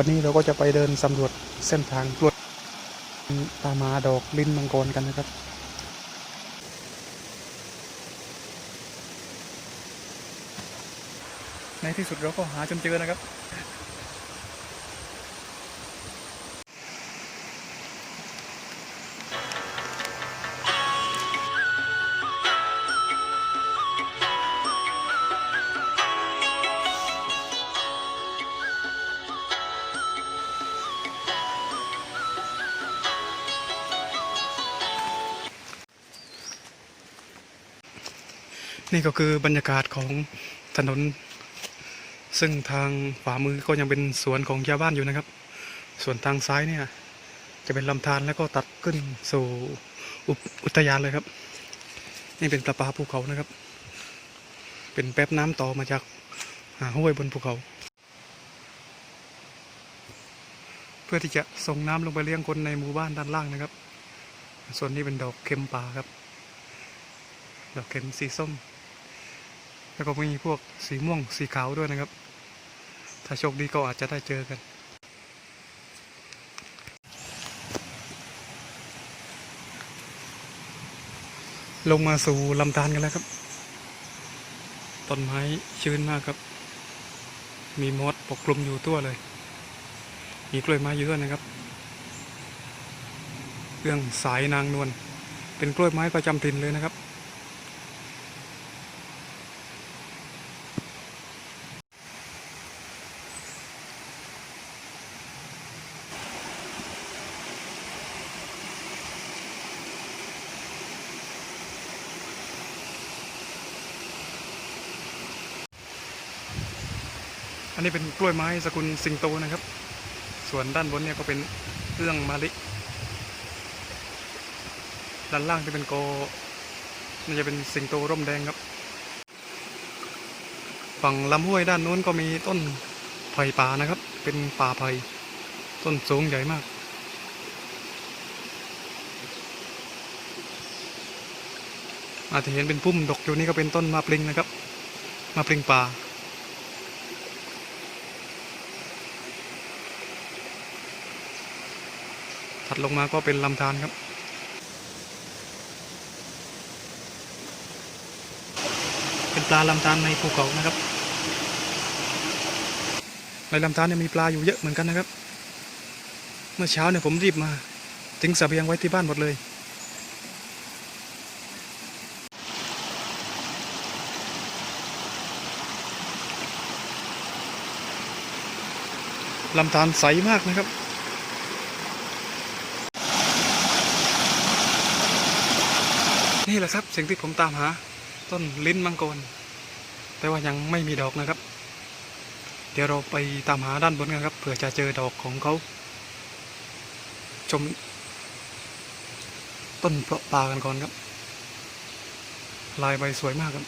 วันนี้เราก็จะไปเดินสำรวจเส้นทางกลวจตามาดอกลิ้นมังกรกันนะครับในที่สุดเราก็หาจนเจอนะครับ นี่ก็คือบรรยากาศของถนน ซึ่งทางขวามือก็ยังเป็นสวนของชาวบ้านอยู่นะครับ ส่วนทางซ้ายเนี่ย จะเป็นลำธารแล้วก็ตัดขึ้นสู่อุทยานเลยครับ นี่เป็นประปาภูเขานะครับ เป็นแป๊บน้ำต่อมาจากาห้วยบนภูเขา เพื่อที่จะส่งน้ำลงไปเลี้ยงคนในหมู่บ้านด้านล่างนะครับ ส่วนนี้เป็นดอกเข็มป่าครับ ดอกเข็มสีส้ม แล้วก็มีพวกสีม่วงสีขาวด้วยนะครับ ถ้าโชคดีก็อาจจะได้เจอกันลงมาสู่ลำธารกันแล้วครับ ต้นไม้ชื้นมากครับ มีมดปกคลุมอยู่ทั่วเลย มีกล้วยไม้เยอะนะครับ เรื่องสายนางนวล เป็นกล้วยไม้ประจำถิ่นเลยนะครับ อันนี้เป็นกล้วยไม้สกุลสิงโตนะครับ ส่วนด้านบนเนี่ยก็เป็นเรื่องมะลิด้านล่างจะเป็นโกน่าจะเป็นสิงโตร่มแดงครับ ฝั่งลำห้วยด้านนู้นก็มีต้นไผ่ป่านะครับ เป็นป่าไผ่ต้นสูงใหญ่มาก อาจจะเห็นเป็นพุ่มดกอยู่นี่ก็เป็นต้นมะปริงนะครับมะปริงป่า ถัดลงมาก็เป็นลำธารครับ เป็นปลาลำธารในภูเขานะครับ ในลำธารเนี่ยมีปลาอยู่เยอะเหมือนกันนะครับ เมื่อเช้าเนี่ยผมรีบมาทิ้งเสบียงไว้ที่บ้านหมดเลยลำธารใสมากนะครับ นี่แหละครับสิ่งที่ผมตามหา ต้นลิ้นมังกร แต่ว่ายังไม่มีดอกนะครับ เดี๋ยวเราไปตามหาด้านบนกันครับเผื่อจะเจอดอกของเขา ชม ต้นเพาะปลากันก่อนครับ ลายใบสวยมากครับ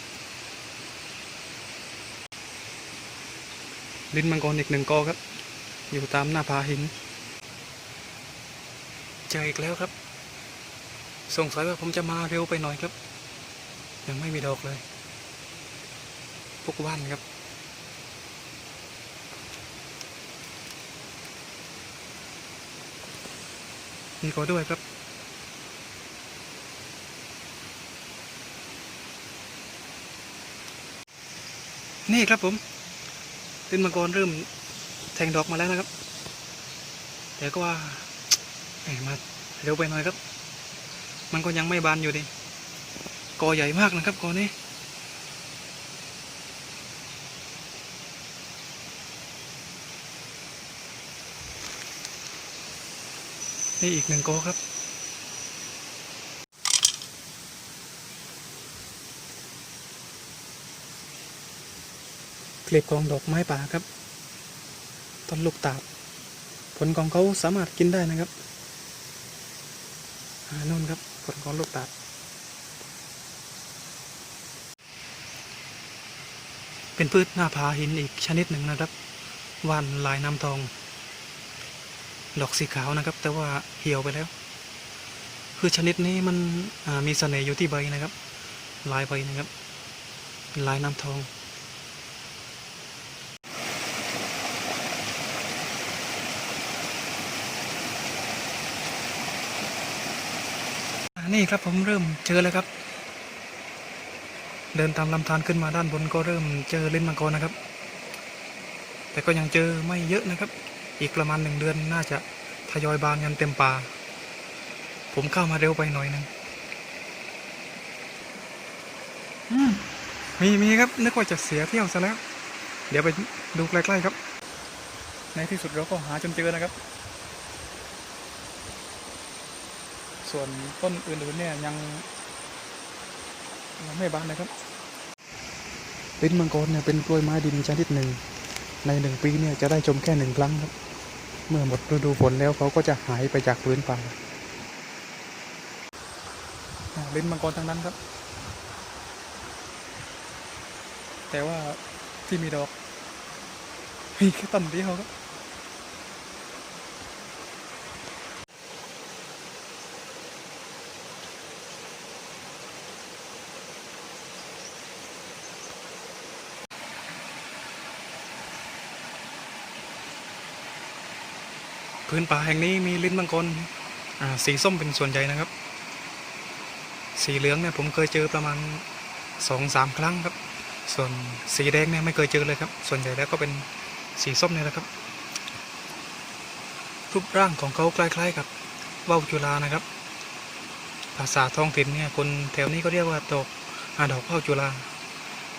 ลิ้นมังกรอีกหนึ่งกอครับ อยู่ตามหน้าผาหิน เจออีกแล้วครับ สงสัยว่าผมจะมาเร็วไปหน่อยครับ ยังไม่มีดอกเลยพวกว่านครับ นี่ก็ด้วยครับนี่ครับผมตินมังกรเริ่มแทงดอกมาแล้วนะครับ แต่ก็ว่าแหมมาเร็วไปหน่อยครับ มันก็ยังไม่บานอยู่ดิกอใหญ่มากนะครับกอนี้นี่อีกหนึ่งกอครับเกล็ดของดอกไม้ป่าครับ ต้นลูกตาบ ผลของเขาสามารถกินได้นะครับ อ่านู่นครับ ลของลูกตาดเป็นพืชหน้าผาหินอีกชนิดหนึ่งนะครับว่านลายน้ำทอง ดอกสีขาวนะครับ แต่ว่าเหี่ยวไปแล้ว คือชนิดนี้มันมีเสน่ห์อยู่ที่ใบนะครับ ลายใบนะครับ ลายน้ำทอง นี่ครับผมเริ่มเจอแล้วครับ เดินตามลำธารขึ้นมาด้านบนก็เริ่มเจอลิ้นมังกรนะครับ แต่ก็ยังเจอไม่เยอะนะครับ อีกประมาณหนึ่งเดือนน่าจะทยอยบานกันเต็มป่า ผมเข้ามาเร็วไปหน่อยหนึงอืมมีมีครับนึกว่าจะเสียเที่ยวซะแล้ว เดี๋ยวไปดูใกล้ๆครับ ในที่สุดเราก็หาจนเจอนะครับ ส่วนต้นอื่นๆเนี่ยยังยังไม่บานนะครับลิ้นมังกรเนี่ยเป็นกล้วยไม้ดินชนิดหนึ่ง ในหนึ่งปีเนี่ยจะได้ชมแค่หนึ่งครั้งครับ เมื่อหมดฤดูฝนแล้วเขาก็จะหายไปจากพื้นป่าอ่าลิ้นมังกรทั้งนั้นครับ แต่ว่าที่มีดอกมีแค่ต้นเดียวครับ พื้นป่าแห่งนี้มีลิ้นมังกรอ่าสีส้มเป็นส่วนใหญ่นะครับ สีเหลืองเนี่ยผมเคยเจอประมาณสองสามครั้งครับ ส่วนสีแดงเนี่ยไม่เคยเจอเลยครับ ส่วนใหญ่แล้วก็เป็นสีส้มเนี่ยแหละครับ รูปร่างของเขาคล้ายๆกับว่าวจุฬานะครับ ภาษาท้องถิ่นเนี่ยคนแถวนี้ก็เรียกว่าดอกอดอกว่าวจุฬา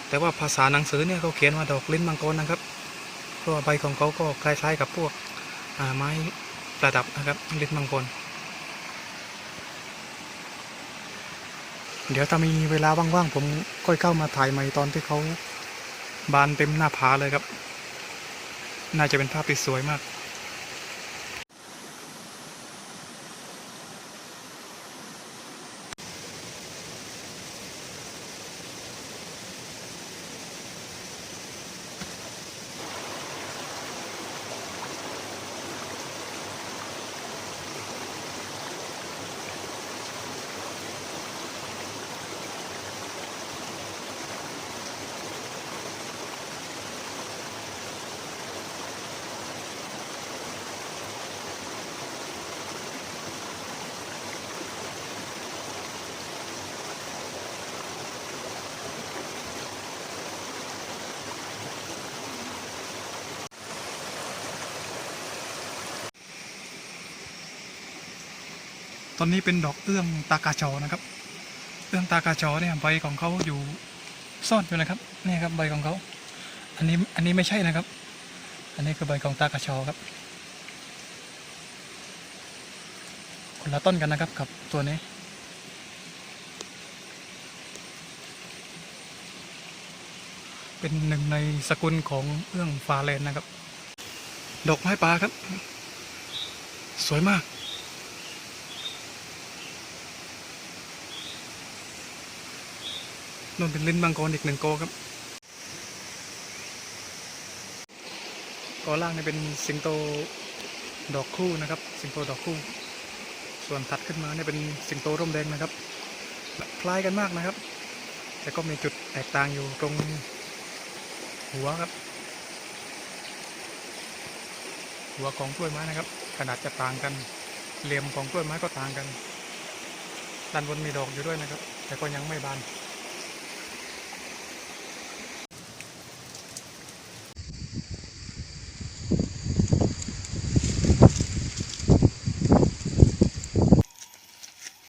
แต่ว่าภาษาหนังสือเนี่ยเขาเขียนว่าดอกลิ้นมังกรนะครับ เพราะว่าใบของเขาก็คล้ายๆกับพวก ไม้ประดับนะครับลิ้นมังกรเดี๋ยวถ้ามีเวลาว่างๆผมก็เข้ามาถ่ายใหม่ตอนที่เขาบานเต็มหน้าผาเลยครับ น่าจะเป็นภาพที่สวยมาก ตอนนี้เป็นดอกเอื้องตากาจอนะครับ เอื้องตากาจอเนี่ยใบของเขาอยู่ซ่อนอยู่นะครับนี่ครับใบของเขาอันนี้อันนี้ไม่ใช่นะครับ อันนี้คือใบของตากาชอครับคนละต้นกันนะครับกับตัวนี้เป็นหนึ่งในสกุลของเอื้องฟาเลนนะครับ ดอกไม้ป่าครับ สวยมาก นนเป็นลิ้นมังกรอีกหนึ่งโกครับกอล่างนี่เป็นสิงโตดอกคู่นะครับ สิงโตดอกคู่ ส่วนถัดขึ้นมาเนี่ยเป็นสิงโตร่มแดงนะครับ คล้ายกันมากนะครับ แต่ก็มีจุดแตกต่างอยู่ตรงหัวครับ หัวของกล้วยไม้นะครับ ขนาดจะต่างกัน เหลี่ยมของกล้วยไม้ก็ต่างกันด้านบนมีดอกอยู่ด้วยนะครับ แต่ก็ยังไม่บาน